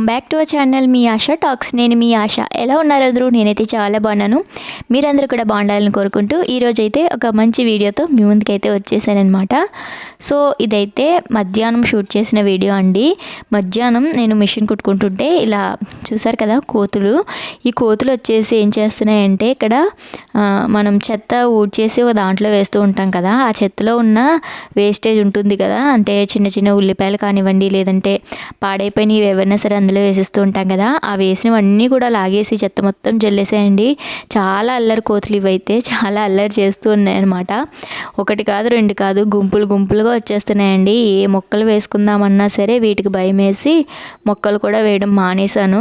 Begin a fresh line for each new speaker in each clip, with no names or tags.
Welcome back to our channel me Asha talks నేను మీ ఆశ. ఎలా ఉన్నారు అందరూ? నేనైతే చాలా బాగున్నాను. మీరందరూ కూడా బాగుండాలని కోరుకుంటూ ఈరోజు అయితే ఒక మంచి వీడియోతో మీ ముందుకైతే వచ్చేసానమాట సో ఇదైతే మధ్యాహ్నం షూట్ చేసిన వీడియో అండి. మధ్యాహ్నం నేను మిషన్ కుట్టుకుంటుంటే ఇలా చూసారు కదా కోతులు. ఈ కోతులు వచ్చేసి ఏం చేస్తున్నాయంటే ఇక్కడ మనం చెత్త ఊడ్చేసి ఒక దాంట్లో వేస్తూ ఉంటాం కదా. ఆ చెత్తలో ఉన్న వేస్టేజ్ ఉంటుంది కదా. అంటే చిన్న చిన్న ఉల్లిపాయలు కానివ్వండి లేదంటే పాడైపోయినవి ఏవైనా సరే అందులో వేసేస్తూ ఉంటాం కదా ఆ వేసినవన్నీ కూడా లాగేసి చెత్త మొత్తం జల్లేసేయండి. చాలా అల్లరి కోతులు ఇవైతే చాలా అల్లరి చేస్తూ ఉన్నాయన్నమాట. ఒకటి కాదు రెండు కాదు గుంపులు గుంపులుగా వచ్చేస్తున్నాయండి. ఏ మొక్కలు వేసుకుందామన్నా సరే వీటికి భయం వేసి మొక్కలు కూడా వేయడం మానేశాను.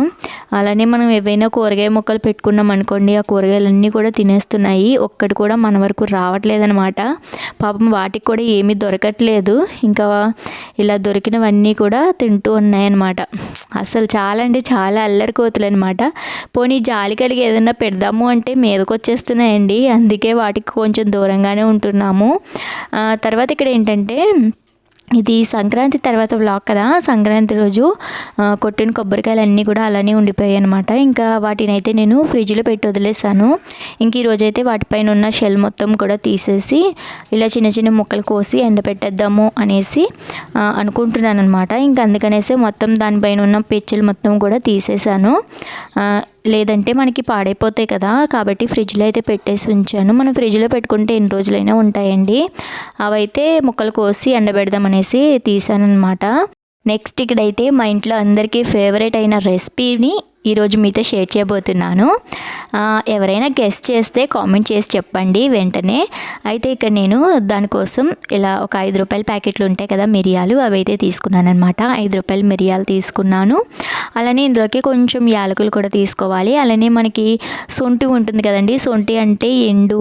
అలానే మనం ఏవైనా కూరగాయ మొక్కలు పెట్టుకున్నాం అనుకోండి ఆ కూరగాయలన్నీ కూడా తినేస్తున్నాయి. ఒక్కటి కూడా మన వరకు రావట్లేదన్నమాట. పాపం వాటికి కూడా ఏమీ దొరకట్లేదు. ఇంకా ఇలా దొరికినవన్నీ కూడా తింటూ ఉన్నాయన్నమాట. అసలు అసలు చాలా అంటే చాలా అల్లరి కోతులు అనమాట పోనీ జాలి కలిగి ఏదైనా పెడదాము అంటే మీదకి వచ్చేస్తున్నాయండి అందుకే వాటికి కొంచెం దూరంగానే ఉంటున్నాము. తర్వాత ఇక్కడ ఏంటంటే ఇది సంక్రాంతి తర్వాత వ్లాగ్ కదా. సంక్రాంతి రోజు కొట్టిన కొబ్బరికాయలు అన్నీ కూడా అలానే ఉండిపోయాయి అనమాట ఇంకా వాటిని అయితే నేను ఫ్రిడ్జ్లో పెట్టి వదిలేసాను. ఇంక ఈరోజు అయితే వాటిపైన ఉన్న షెల్ మొత్తం కూడా తీసేసి ఇలా చిన్న చిన్న ముక్కలు కోసి ఎండపెట్టేద్దాము అనేసి అనుకుంటున్నాను అనమాట ఇంకా అందుకనేసి మొత్తం దానిపైన ఉన్న పెచ్చులు మొత్తం కూడా తీసేసాను. లేదంటే మనకి పాడైపోతాయి కదా. కాబట్టి ఫ్రిడ్జ్లో అయితే పెట్టేసి ఉంచాను. మనం ఫ్రిడ్జ్లో పెట్టుకుంటే ఎన్ని రోజులైనా ఉంటాయండి. అవైతే ముక్కలు కోసి ఎండబెడదామనేసి తీసానమాట నెక్స్ట్ ఇక్కడైతే మా ఇంట్లో అందరికీ ఫేవరెట్ అయిన రెసిపీని ఈరోజు మీతో షేర్ చేయబోతున్నాను. ఎవరైనా గెస్ట్ చేస్తే కామెంట్ చేసి చెప్పండి వెంటనే. అయితే ఇక్కడ నేను దానికోసం ఇలా ఒక ఐదు రూపాయల ప్యాకెట్లు ఉంటాయి కదా మిరియాలు అవి అయితే తీసుకున్నాను అనమాట ఐదు రూపాయల మిరియాలు తీసుకున్నాను. అలానే ఇందులోకి కొంచెం యాలకులు కూడా తీసుకోవాలి. అలానే మనకి సొంటి ఉంటుంది కదండి సొంటి అంటే ఎండు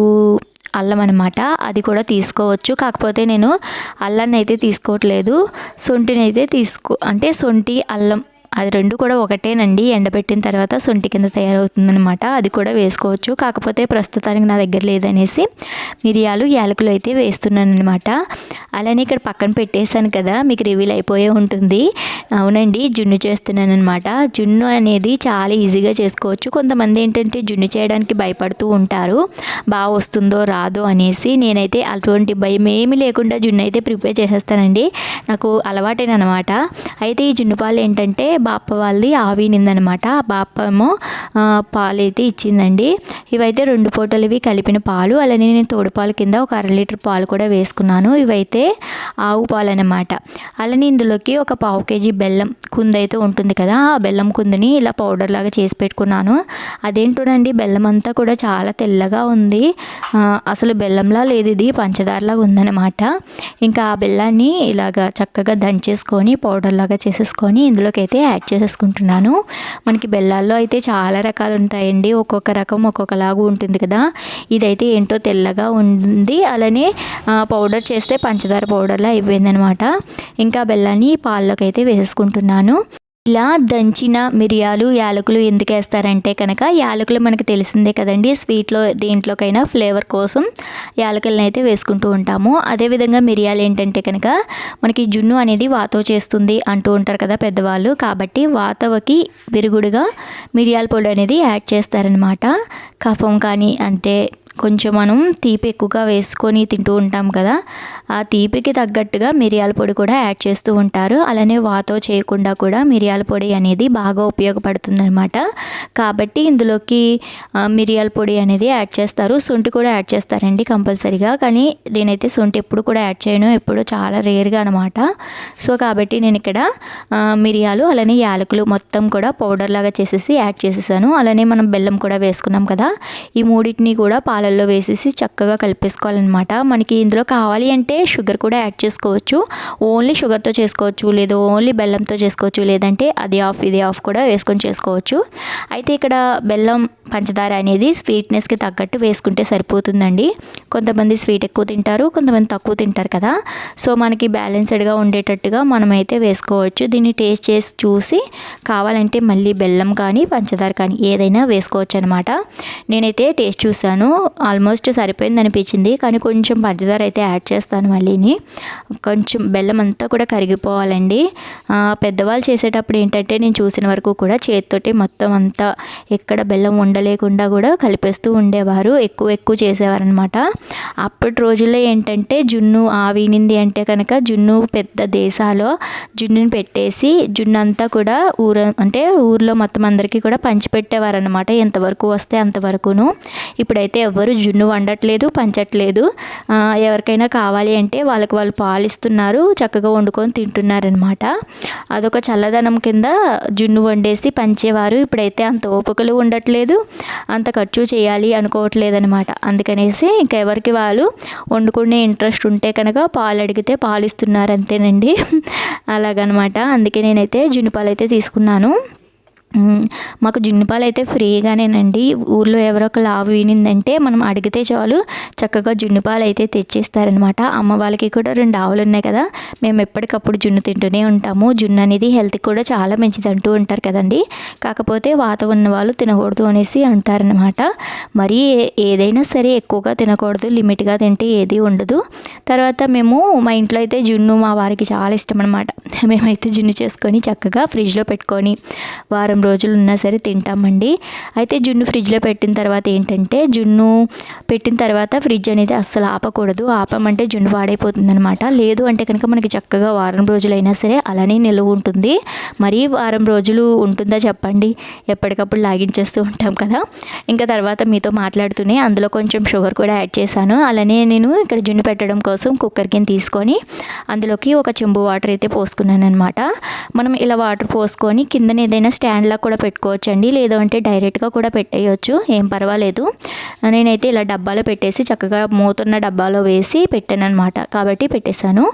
అల్లం అనమాట అది కూడా తీసుకోవచ్చు. కాకపోతే నేను అల్లాన్ని అయితే తీసుకోవట్లేదు. సొంటిని అయితే తీసుకో అంటే సొంటి అల్లం అది రెండు కూడా ఒకటేనండి. ఎండబెట్టిన తర్వాత సొంటి కింద తయారవుతుందనమాట అది కూడా వేసుకోవచ్చు. కాకపోతే ప్రస్తుతానికి నా దగ్గర లేదనేసి మిరియాలు యాలకులు అయితే వేస్తున్నాను అనమాట అలానే ఇక్కడ పక్కన పెట్టేశాను కదా మీకు రివీల్ అయిపోయే ఉంటుంది. అవునండి జున్ను చేస్తున్నాను అనమాట జున్ను అనేది చాలా ఈజీగా చేసుకోవచ్చు. కొంతమంది ఏంటంటే జున్ను చేయడానికి భయపడుతూ ఉంటారు. బాగా వస్తుందో రాదో అనేసి నేనైతే అటువంటి భయం ఏమీ లేకుండా జున్ను అయితే ప్రిపేర్ చేసేస్తానండి. నాకు అలవాటేనమాట అయితే ఈ జున్ను పాలు ఏంటంటే బాప వాళ్ళది ఆవినిందనమాట ఆ బాప ఏమో పాలు అయితే ఇచ్చిందండి. ఇవైతే రెండు పూటలు ఇవి కలిపిన పాలు అలానే నేను తోడుపాలు కింద ఒక అర లీటర్ పాలు కూడా వేసుకున్నాను. ఇవైతే ఆవు పాలు అనమాట అలానే ఇందులోకి ఒక పావు కేజీ బెల్లం కుందైతే అయితే ఉంటుంది కదా ఆ బెల్లం కుందని ఇలా పౌడర్ లాగా చేసి పెట్టుకున్నాను. అదేంటోనండి బెల్లం అంతా కూడా చాలా తెల్లగా ఉంది. అసలు బెల్లంలా లేదు ఇది పంచదారలాగా ఉందన్నమాట ఇంకా ఆ బెల్లాన్ని ఇలాగా చక్కగా దంచేసుకొని పౌడర్ లాగా చేసేసుకొని ఇందులోకి అయితే యాడ్ చేసేసుకుంటున్నాను. మనకి బెల్లాల్లో అయితే చాలా రకాలు ఉంటాయండి. ఒక్కొక్క రకం ఒక్కొక్కలాగా ఉంటుంది కదా. ఇదైతే ఏంటో తెల్లగా ఉంది. అలానే పౌడర్ చేస్తే పంచదార పౌడర్లా అయిపోయిందనమాట. ఇంకా బెల్లాన్ని పాల్లోకి అయితే వేసేసుకుంటున్నాను. ఇలా దంచిన మిరియాలు యాలకులు ఎందుకు వేస్తారంటే కనుక యాలకులు మనకు తెలిసిందే కదండి. స్వీట్లో దేంట్లోకైనా ఫ్లేవర్ కోసం యాలకులను అయితే వేసుకుంటూ ఉంటాము. అదేవిధంగా మిరియాలు ఏంటంటే కనుక మనకి జున్ను అనేది వాతో చేస్తుంది అంటూ ఉంటారు కదా పెద్దవాళ్ళు. కాబట్టి వాతవకి విరుగుడుగా మిరియాల పొడి అనేది యాడ్ చేస్తారనమాట కఫం కానీ అంటే కొంచెం మనం తీపి ఎక్కువగా వేసుకొని తింటూ ఉంటాం కదా ఆ తీపికి తగ్గట్టుగా మిరియాల పొడి కూడా యాడ్ చేస్తూ ఉంటారు. అలానే వాతో చేయకుండా కూడా మిరియాల పొడి అనేది బాగా ఉపయోగపడుతుందన్నమాట. కాబట్టి ఇందులోకి మిరియాల పొడి అనేది యాడ్ చేస్తారు. శొంఠి కూడా యాడ్ చేస్తారండి కంపల్సరీగా. కానీ నేనైతే శొంఠి ఎప్పుడు కూడా యాడ్ చేయను. ఎప్పుడు చాలా రేర్గా అనమాట సో కాబట్టి నేను ఇక్కడ మిరియాలు అలానే యాలకులు మొత్తం కూడా పౌడర్ లాగా చేసేసి యాడ్ చేసేసాను. అలానే మనం బెల్లం కూడా వేసుకున్నాం కదా ఈ మూడింటిని కూడా పాలల్లో వేసేసి చక్కగా కలిపేసుకోవాలన్నమాట. మనకి ఇందులో కావాలి అంటే షుగర్ కూడా యాడ్ చేసుకోవచ్చు. ఓన్లీ షుగర్తో చేసుకోవచ్చు లేదా ఓన్లీ బెల్లంతో చేసుకోవచ్చు లేదంటే అది ఆఫ్ ఇది ఆఫ్ కూడా వేసుకొని చేసుకోవచ్చు. అయితే ఇక్కడ బెల్లం పంచదార అనేది స్వీట్నెస్కి తగ్గట్టు వేసుకుంటే సరిపోతుందండి. కొంతమంది స్వీట్ ఎక్కువ తింటారు కొంతమంది తక్కువ తింటారు కదా. సో మనకి బ్యాలెన్స్డ్గా ఉండేటట్టుగా మనమైతే వేసుకోవచ్చు. దీన్ని టేస్ట్ చేసి చూసి కావాలంటే మళ్ళీ బెల్లం కానీ పంచదార కానీ ఏదైనా వేసుకోవచ్చు అనమాట నేనైతే టేస్ట్ చూశాను. ఆల్మోస్ట్ సరిపోయింది అనిపించింది. కానీ కొంచెం పంచదార అయితే యాడ్ చేస్తాను మళ్ళీని. కొంచెం బెల్లం అంతా కూడా కరిగిపోవాలండి. పెద్దవాళ్ళు చేసేటప్పుడు ఏంటంటే నేను చూసిన వరకు కూడా చేతితోటి మొత్తం అంతా ఎక్కడ బెల్లం ఉండలేకుండా కూడా కలిపేస్తూ ఉండేవారు. ఎక్కువ ఎక్కువ చేసేవారు అనమాట అప్పటి రోజుల్లో ఏంటంటే జున్ను ఆవినింది అంటే కనుక జున్ను పెద్ద దేశాలో జున్నుని పెట్టేసి జున్ను అంతా కూడా ఊర అంటే ఊర్లో మొత్తం అందరికీ కూడా పంచిపెట్టేవారు అనమాట ఎంతవరకు వస్తే అంతవరకును. ఇప్పుడైతే ఎవరు జున్ను వండట్లేదు పంచట్లేదు. ఎవరికైనా కావాలి అంటే వాళ్ళకి వాళ్ళు పాలిస్తున్నారు చక్కగా వండుకొని తింటున్నారనమాట అదొక చల్లదనం కింద జున్ను వండేసి పంచేవారు. ఇప్పుడైతే అంత ఓపికలు ఉండట్లేదు అంత ఖర్చు చేయాలి అనుకోవట్లేదనమాట అందుకనేసి ఇంకా ఎవరికి వాళ్ళు వండుకునే ఇంట్రెస్ట్ ఉంటే కనుక పాలు అడిగితే పాలు ఇస్తున్నారు అంతేనండి. అలాగనమాట అందుకే నేనైతే జున్ను పాలు అయితే తీసుకున్నాను. మాకు జున్నుపాలు అయితే ఫ్రీగానేనండి. ఊర్లో ఎవరో ఒక లావు వినిందంటే మనం అడిగితే చాలు చక్కగా జున్నుపాలు అయితే తెచ్చిస్తారనమాట. అమ్మ వాళ్ళకి కూడా రెండు ఆవులు ఉన్నాయి కదా మేము ఎప్పటికప్పుడు జున్ను తింటూనే ఉంటాము. జున్ను అనేది హెల్త్కి కూడా చాలా మంచిది అంటూ ఉంటారు కదండి. కాకపోతే వాత ఉన్న వాళ్ళు తినకూడదు అనేసి అంటారనమాట. మరి ఏదైనా సరే ఎక్కువగా తినకూడదు లిమిట్గా తింటే ఏది ఉండదు. తర్వాత మేము మా ఇంట్లో అయితే జున్ను మా వారికి చాలా ఇష్టం అనమాట మేమైతే జున్ను చేసుకొని చక్కగా ఫ్రిడ్జ్లో పెట్టుకొని వారం వారం రోజులు ఉన్నా సరే తింటామండి. అయితే జున్ను ఫ్రిడ్జ్లో పెట్టిన తర్వాత ఏంటంటే జున్ను పెట్టిన తర్వాత ఫ్రిడ్జ్ అనేది అస్సలు ఆపకూడదు. ఆపమంటే జున్ను పాడైపోతుంది అనమాట లేదు అంటే కనుక మనకి చక్కగా వారం రోజులైనా సరే అలానే నిల్వ ఉంటుంది. మరీ వారం రోజులు ఉంటుందా చెప్పండి. ఎప్పటికప్పుడు లాగించేస్తూ ఉంటాం కదా. ఇంకా తర్వాత మీతో మాట్లాడుతూనే అందులో కొంచెం షుగర్ కూడా యాడ్ చేశాను. అలానే నేను ఇక్కడ జున్ను పెట్టడం కోసం కుక్కర్ కింద తీసుకొని అందులోకి ఒక చెంబు వాటర్ అయితే పోసుకున్నాను అనమాట మనం ఇలా వాటర్ పోసుకొని కిందన ఏదైనా స్టాండ్ స్టాండ్లా కూడా పెట్టుకోవచ్చండి. లేదు అంటే డైరెక్ట్గా కూడా పెట్టేయచ్చు. ఏం పర్వాలేదు. నేనైతే ఇలా డబ్బాలో పెట్టేసి చక్కగా మూతున్న డబ్బాలో వేసి పెట్టాను అనమాట కాబట్టి పెట్టేశాను.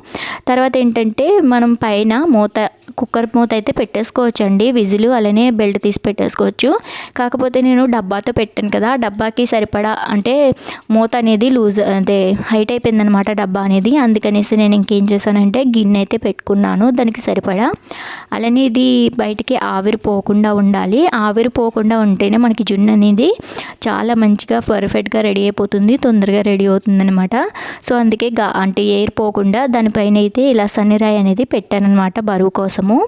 తర్వాత ఏంటంటే మనం పైన మూత కుక్కర్ మూత అయితే పెట్టేసుకోవచ్చండి. విజిల్ అలానే బెల్ట్ తీసి పెట్టేసుకోవచ్చు. కాకపోతే నేను డబ్బాతో పెట్టాను కదా. డబ్బాకి సరిపడా అంటే మూత అనేది లూజ్ అంటే హైట్ అయిపోయిందనమాట డబ్బా అనేది. అందుకనేసి నేను ఇంకేం చేశానంటే గిన్నె అయితే పెట్టుకున్నాను. దానికి సరిపడా. అలానే ఇది బయటికి ఆవిరిపోకుండా ఉండాలి. ఆవిరిపోకుండా ఉంటేనే మనకి జున్ను అనేది చాలా మంచిగా పర్ఫెక్ట్గా రెడీ అయిపోతుంది తొందరగా రెడీ అవుతుందనమాట సో అందుకే గా అంటే ఎయిర్ పోకుండా దానిపైన అయితే ఇలా సన్నిరాయి అనేది పెట్టానమాట బరువు కోసము.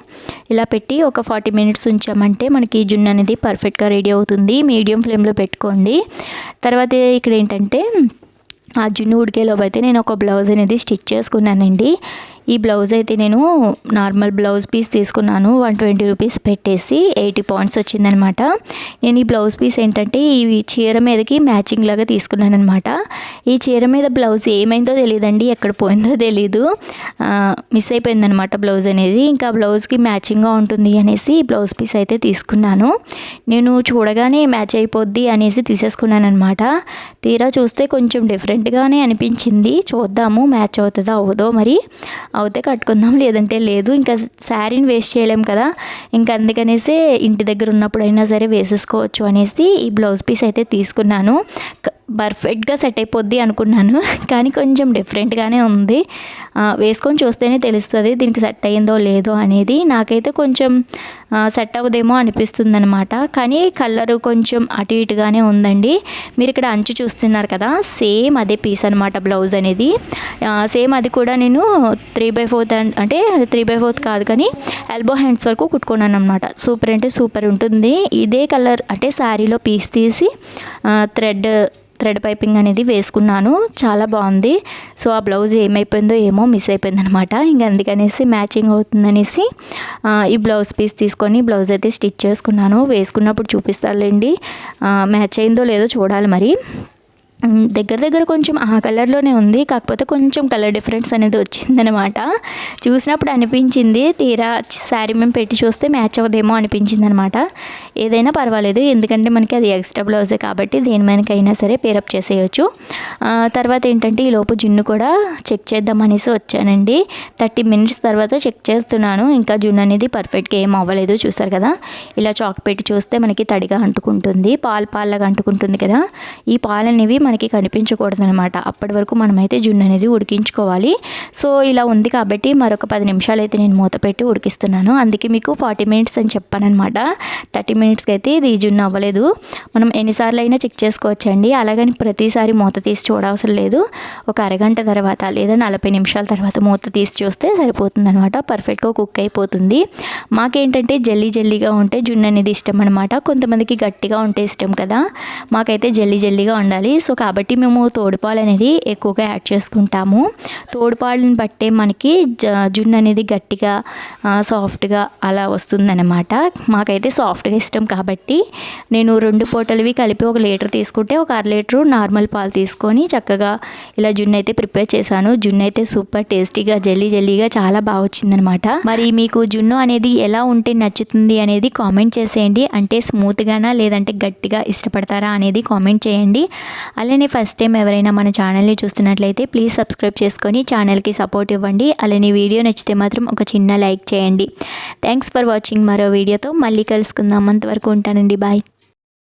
ఇలా పెట్టి ఒక ఫార్టీ మినిట్స్ ఉంచామంటే మనకి జున్ను అనేది పర్ఫెక్ట్గా రెడీ అవుతుంది. మీడియం ఫ్లేమ్లో పెట్టుకోండి. తర్వాత ఇక్కడ ఏంటంటే ఆ జున్ను ఉడికేలోపు అయితే నేను ఒక బ్లౌజ్ అనేది స్టిచ్ చేసుకున్నానండి. ఈ బ్లౌజ్ అయితే నేను నార్మల్ బ్లౌజ్ పీస్ తీసుకున్నాను వన్ ట్వంటీ రూపీస్ పెట్టేసి ఎయిటీ పాయింట్స్ వచ్చిందనమాట. నేను ఈ బ్లౌజ్ పీస్ ఏంటంటే ఈ చీర మీదకి మ్యాచింగ్ లాగా తీసుకున్నాను అనమాట ఈ చీర మీద బ్లౌజ్ ఏమైందో తెలియదండి ఎక్కడ పోయిందో తెలీదు. మిస్ అయిపోయిందనమాట బ్లౌజ్ అనేది. ఇంకా బ్లౌజ్కి మ్యాచింగ్గా ఉంటుంది అనేసి బ్లౌజ్ పీస్ అయితే తీసుకున్నాను. నేను చూడగానే మ్యాచ్ అయిపోద్ది అనేసి తీసేసుకున్నాను అనమాట తీరా చూస్తే కొంచెం డిఫరెంట్గానే అనిపించింది. చూద్దాము మ్యాచ్ అవుతుందో అవ్వదో మరి. అవుతే కట్టుకుందాం లేదంటే లేదు. ఇంకా శారీని వేస్ట్ చేయలేం కదా. ఇంకా అందుకనేసి ఇంటి దగ్గర ఉన్నప్పుడైనా సరే వేసేసుకోవచ్చు అనేసి ఈ బ్లౌజ్ పీస్ అయితే తీసుకున్నాను. పర్ఫెక్ట్గా సెట్ అయిపోద్ది అనుకున్నాను. కానీ కొంచెం డిఫరెంట్గానే ఉంది. వేసుకొని చూస్తేనే తెలుస్తుంది దీనికి సెట్ అయ్యిందో లేదో అనేది. నాకైతే కొంచెం సెట్ అవ్వదేమో అనిపిస్తుంది అనమాట కానీ కలర్ కొంచెం అటు ఇటుగానే ఉందండి. మీరు ఇక్కడ అంచు చూస్తున్నారు కదా సేమ్ అదే పీస్ అనమాట బ్లౌజ్ అనేది. సేమ్ అది కూడా నేను త్రీ బై ఫోర్త్ అంటే త్రీ బై ఫోర్త్ కాదు కానీ ఎల్బో హ్యాండ్స్ వరకు కుట్టుకున్నాను అనమాట సూపర్ అంటే సూపర్ ఉంటుంది. ఇదే కలర్ అంటే శారీలో పీస్ తీసి థ్రెడ్ థ్రెడ్ పైపింగ్ అనేది వేసుకున్నాను. చాలా బాగుంది. సో ఆ బ్లౌజ్ ఏమైపోయిందో ఏమో మిస్ అయిపోయింది అనమాట ఇంకా అందుకనేసి మ్యాచింగ్ అవుతుందనేసి ఈ బ్లౌజ్ పీస్ తీసుకొని బ్లౌజ్ అయితే స్టిచ్ చేసుకున్నాను. వేసుకున్నప్పుడు చూపిస్తానులేండి. మ్యాచ్ అయిందో లేదో చూడాలి మరి. దగ్గర దగ్గర కొంచెం ఆ కలర్లోనే ఉంది. కాకపోతే కొంచెం కలర్ డిఫరెన్స్ అనేది వచ్చిందనమాట చూసినప్పుడు అనిపించింది తీరా శారీ మేము పెట్టి చూస్తే మ్యాచ్ అవ్వదేమో అనిపించింది అనమాట ఏదైనా పర్వాలేదు ఎందుకంటే మనకి అది ఎక్స్ట్రా బ్లౌజే కాబట్టి దేని మనకైనా సరే పేరప్ చేసేయచ్చు. తర్వాత ఏంటంటే ఈ లోపు జున్ను కూడా చెక్ చేద్దాం అనేసి వచ్చానండి. థర్టీ మినిట్స్ తర్వాత చెక్ చేస్తున్నాను. ఇంకా జున్ను అనేది పర్ఫెక్ట్గా ఏం అవ్వలేదు చూసారు కదా. ఇలా చాక్ పెట్టి చూస్తే మనకి తడిగా అంటుకుంటుంది పాలు పాలగా అంటుకుంటుంది కదా. ఈ పాలు అనేవి మనకి కనిపించకూడదనమాట అప్పటి వరకు మనమైతే జున్ను అనేది ఉడికించుకోవాలి. సో ఇలా ఉంది కాబట్టి మరొక పది నిమిషాలు అయితే నేను మూత పెట్టి ఉడికిస్తున్నాను. అందుకే మీకు ఫార్టీ మినిట్స్ అని చెప్పానమాట థర్టీ మినిట్స్కి అయితే ఇది జున్ను అవ్వలేదు. మనం ఎన్నిసార్లు అయినా చెక్ చేసుకోవచ్చండి. అలాగని ప్రతిసారి మూత తీసి చూడవసరం లేదు. ఒక అరగంట తర్వాత లేదా నలభై నిమిషాల తర్వాత మూత తీసి చూస్తే సరిపోతుంది అనమాట పర్ఫెక్ట్గా కుక్ అయిపోతుంది. మాకేంటంటే జల్లీ జల్లీగా ఉంటే జున్ను అనేది ఇష్టం అనమాట కొంతమందికి గట్టిగా ఉంటే ఇష్టం కదా. మాకైతే జల్లీ జల్లీగా ఉండాలి. సో కాబట్టి మేము తోడుపాలు అనేది ఎక్కువగా యాడ్ చేసుకుంటాము. తోడుపాలను బట్టే మనకి జ జున్ను అనేది గట్టిగా సాఫ్ట్గా అలా వస్తుందన్నమాట. మాకైతే సాఫ్ట్గా ఇష్టం కాబట్టి నేను రెండు పూటలవి కలిపి ఒక లీటర్ తీసుకుంటే ఒక అర లీటరు నార్మల్ పాలు తీసుకొని చక్కగా ఇలా జున్ను అయితే ప్రిపేర్ చేశాను. జున్ను అయితే సూపర్ టేస్టీగా జల్లీ జల్లీగా చాలా బాగా వచ్చిందనమాట మరి మీకు జున్ను అనేది ఎలా ఉంటే నచ్చుతుంది అనేది కామెంట్ చేసేయండి. అంటే స్మూత్గానా లేదంటే గట్టిగా ఇష్టపడతారా అనేది కామెంట్ చేయండి. అలానే ఫస్ట్ టైం ఎవరైనా మన ఛానల్ని చూస్తున్నట్లయితే ప్లీజ్ సబ్స్క్రైబ్ చేసుకొని ఛానల్కి సపోర్ట్ ఇవ్వండి. అలానే వీడియో నచ్చితే మాత్రం ఒక చిన్న లైక్ చేయండి. థ్యాంక్స్ ఫర్ వాచింగ్ మరో వీడియోతో మళ్ళీ కలుసుకుందాం. అంతవరకు ఉంటానండి. బాయ్